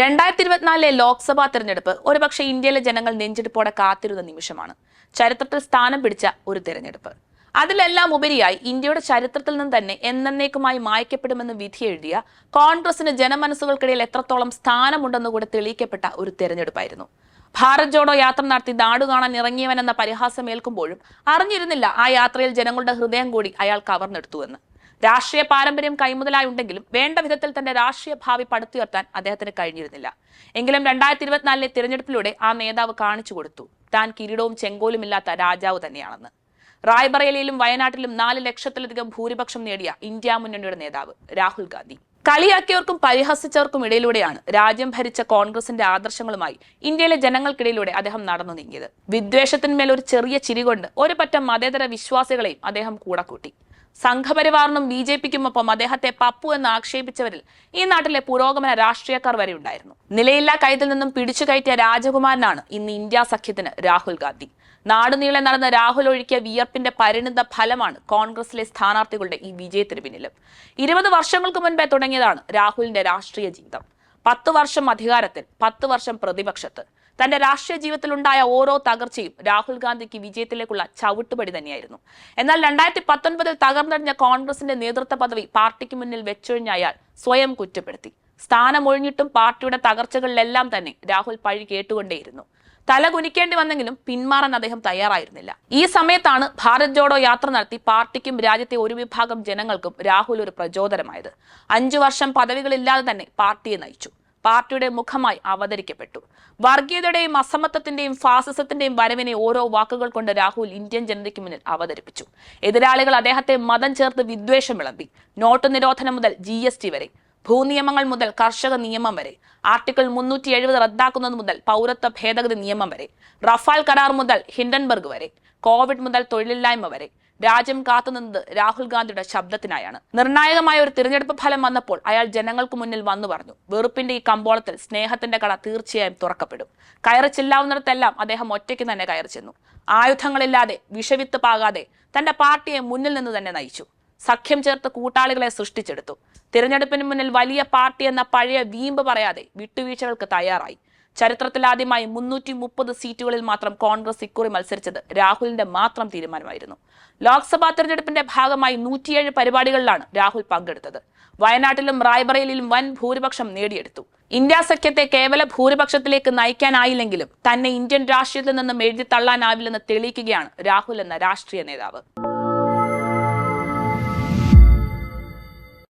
രണ്ടായിരത്തി ഇരുപത്തിനാലിലെ ലോക്സഭാ തെരഞ്ഞെടുപ്പ് ഒരുപക്ഷെ ഇന്ത്യയിലെ ജനങ്ങൾ നെഞ്ചെടുപ്പോടെ കാത്തിരുന്ന നിമിഷമാണ്. ചരിത്രത്തിൽ സ്ഥാനം പിടിച്ച ഒരു തെരഞ്ഞെടുപ്പ്. അതിലെല്ലാം ഉപരിയായി ഇന്ത്യയുടെ ചരിത്രത്തിൽ നിന്ന് തന്നെ എന്നേക്കുമായി മായ്ക്കപ്പെടുമെന്ന് വിധി എഴുതിയ കോൺഗ്രസിന് ജനമനസ്സുകൾക്കിടയിൽ എത്രത്തോളം സ്ഥാനമുണ്ടെന്ന് കൂടെ തെളിയിക്കപ്പെട്ട ഒരു തെരഞ്ഞെടുപ്പായിരുന്നു. ഭാരത് ജോഡോ യാത്ര നടത്തി നാടു കാണാൻ ഇറങ്ങിയവനെന്ന പരിഹാസം ഏൽക്കുമ്പോഴും അറിഞ്ഞിരുന്നില്ല ആ യാത്രയിൽ ജനങ്ങളുടെ ഹൃദയം കൂടി അയാൾ കവർന്നെടുത്തുവെന്ന്. രാഷ്ട്രീയ പാരമ്പര്യം കൈമുതലായി ഉണ്ടെങ്കിലും വേണ്ട വിധത്തിൽ തന്റെ രാഷ്ട്രീയ ഭാവി പടുത്തുയർത്താൻ അദ്ദേഹത്തിന് കഴിഞ്ഞിരുന്നില്ല. എങ്കിലും രണ്ടായിരത്തി ഇരുപത്തിനാലിലെ തിരഞ്ഞെടുപ്പിലൂടെ ആ നേതാവ് കാണിച്ചു കൊടുത്തു. താൻ കിരീടവും ചെങ്കോലും ഇല്ലാത്ത രാജാവ് തന്നെയാണെന്ന്. റായ്ബറേലിയിലും വയനാട്ടിലും നാല് ലക്ഷത്തിലധികം ഭൂരിപക്ഷം നേടിയ ഇന്ത്യ മുന്നണിയുടെ നേതാവ് രാഹുൽ ഗാന്ധി. കളിയാക്കിയവർക്കും പരിഹസിച്ചവർക്കും ഇടയിലൂടെയാണ് രാജ്യം ഭരിച്ച കോൺഗ്രസിന്റെ ആദർശങ്ങളുമായി ഇന്ത്യയിലെ ജനങ്ങൾക്കിടയിലൂടെ അദ്ദേഹം നടന്നു നീങ്ങിയത്. വിദ്വേഷത്തിന്മേൽ ഒരു ചെറിയ ചിരി കൊണ്ട് ഒരു പറ്റം മതേതര വിശ്വാസികളെയും അദ്ദേഹം കൂടെ കൂട്ടി. സംഘപരിവാറിനും ബി ജെ പിക്കുമൊപ്പം അദ്ദേഹത്തെ പപ്പു എന്ന് ആക്ഷേപിച്ചവരിൽ ഈ നാട്ടിലെ പുരോഗമന രാഷ്ട്രീയക്കാർ വരെ ഉണ്ടായിരുന്നു. നിലയില്ലാ കൈതിൽ നിന്നും പിടിച്ചു കയറ്റിയ രാജകുമാരനാണ് ഇന്ന് ഇന്ത്യ സഖ്യത്തിന് രാഹുൽ ഗാന്ധി. നാടുനീളെ നടന്ന രാഹുൽ ഒഴുക്കിയ വിയർപ്പിന്റെ പരിണിത ഫലമാണ് കോൺഗ്രസിലെ സ്ഥാനാർത്ഥികളുടെ ഈ വിജയത്തിന് പിന്നിലും. ഇരുപത് വർഷങ്ങൾക്ക് മുൻപേ തുടങ്ങിയതാണ് രാഹുലിന്റെ രാഷ്ട്രീയ ജീവിതം. പത്ത് വർഷം അധികാരത്തിൽ പത്ത് വർഷം പ്രതിപക്ഷത്ത്. തന്റെ രാഷ്ട്രീയ ജീവിതത്തിലുണ്ടായ ഓരോ തകർച്ചയും രാഹുൽ ഗാന്ധിക്ക് വിജയത്തിലേക്കുള്ള ചവിട്ടുപടി തന്നെയായിരുന്നു. എന്നാൽ രണ്ടായിരത്തി പത്തൊൻപതിൽ തകർന്നടിഞ്ഞ കോൺഗ്രസിന്റെ നേതൃത്വ പദവി പാർട്ടിക്ക് മുന്നിൽ വെച്ചൊഴിഞ്ഞ അയാൾ സ്വയം കുറ്റപ്പെടുത്തി. സ്ഥാനമൊഴിഞ്ഞിട്ടും പാർട്ടിയുടെ തകർച്ചകളിലെല്ലാം തന്നെ രാഹുൽ പഴി കേട്ടുകൊണ്ടേയിരുന്നു. തല കുനിക്കേണ്ടി വന്നെങ്കിലും പിന്മാറാൻ അദ്ദേഹം തയ്യാറായിരുന്നില്ല. ഈ സമയത്താണ് ഭാരത് ജോഡോ യാത്ര നടത്തി പാർട്ടിക്കും രാജ്യത്തെ ഒരു വിഭാഗം ജനങ്ങൾക്കും രാഹുൽ ഒരു പ്രചോദനമായത്. അഞ്ചു വർഷം പദവികളില്ലാതെ തന്നെ പാർട്ടിയെ നയിച്ചു. പാർട്ടിയുടെ മുഖമായി അവതരിക്കപ്പെട്ടു. വർഗീയതയുടെയും അസമത്വത്തിന്റെയും ഫാസിസത്തിന്റെയും വരവിനെ ഓരോ വാക്കുകൾ കൊണ്ട് രാഹുൽ ഇന്ത്യൻ ജനതയ്ക്ക് മുന്നിൽ അവതരിപ്പിച്ചു. എതിരാളികൾ അദ്ദേഹത്തെ മതം ചേർത്ത് വിദ്വേഷം വിളമ്പി. നോട്ട് നിരോധനം മുതൽ ജി വരെ. ഭൂനിയമങ്ങൾ മുതൽ കർഷക നിയമം വരെ ആർട്ടിക്കിൾ മുന്നൂറ്റി എഴുപത് റദ്ദാക്കുന്നത് മുതൽ പൗരത്വ ഭേദഗതി നിയമം വരെ റഫാൽ കരാർ മുതൽ ഹിൻഡൻബർഗ് വരെ കോവിഡ് മുതൽ തൊഴിലില്ലായ്മ വരെ രാജ്യം കാത്തുനിന്നത് രാഹുൽ ഗാന്ധിയുടെ ശബ്ദത്തിനായാണ്. നിർണായകമായ ഒരു തിരഞ്ഞെടുപ്പ് ഫലം വന്നപ്പോൾ അയാൾ ജനങ്ങൾക്ക് മുന്നിൽ വന്നു പറഞ്ഞു വെറുപ്പിന്റെ ഈ കമ്പോളത്തിൽ സ്നേഹത്തിന്റെ കട തീർച്ചയായും തുറക്കപ്പെടും. കയറി ചെല്ലാവുന്നിടത്തെല്ലാം അദ്ദേഹം ഒറ്റയ്ക്ക് തന്നെ കയറി ചെന്നു. ആയുധങ്ങളില്ലാതെ വിഷവിത്ത് പാകാതെ തന്റെ പാർട്ടിയെ മുന്നിൽ നിന്ന് തന്നെ നയിച്ചു. സഖ്യം ചേർത്ത് കൂട്ടാളികളെ സൃഷ്ടിച്ചെടുത്തു. തിരഞ്ഞെടുപ്പിന് മുന്നിൽ വലിയ പാർട്ടി എന്ന പഴയ വീമ്പ് പറയാതെ വിട്ടുവീഴ്ചകൾക്ക് തയ്യാറായി. ചരിത്രത്തിലാദ്യമായി മുന്നൂറ്റി മുപ്പത് സീറ്റുകളിൽ മാത്രം കോൺഗ്രസ് ഇക്കുറി മത്സരിച്ചത് രാഹുലിന്റെ മാത്രം തീരുമാനമായിരുന്നു. ലോക്സഭാ തെരഞ്ഞെടുപ്പിന്റെ ഭാഗമായി നൂറ്റിയേഴ് പരിപാടികളിലാണ് രാഹുൽ പങ്കെടുത്തത്. വയനാട്ടിലും റായ്ബറേലിയിലും വൻ ഭൂരിപക്ഷം നേടിയെടുത്തു. ഇന്ത്യ സഖ്യത്തെ കേവല ഭൂരിപക്ഷത്തിലേക്ക് നയിക്കാനായില്ലെങ്കിലും തന്നെ ഇന്ത്യൻ രാഷ്ട്രീയത്തിൽ നിന്നും എഴുതി തള്ളാനാവില്ലെന്ന് തെളിയിക്കുകയാണ് രാഹുൽ എന്ന രാഷ്ട്രീയ നേതാവ്.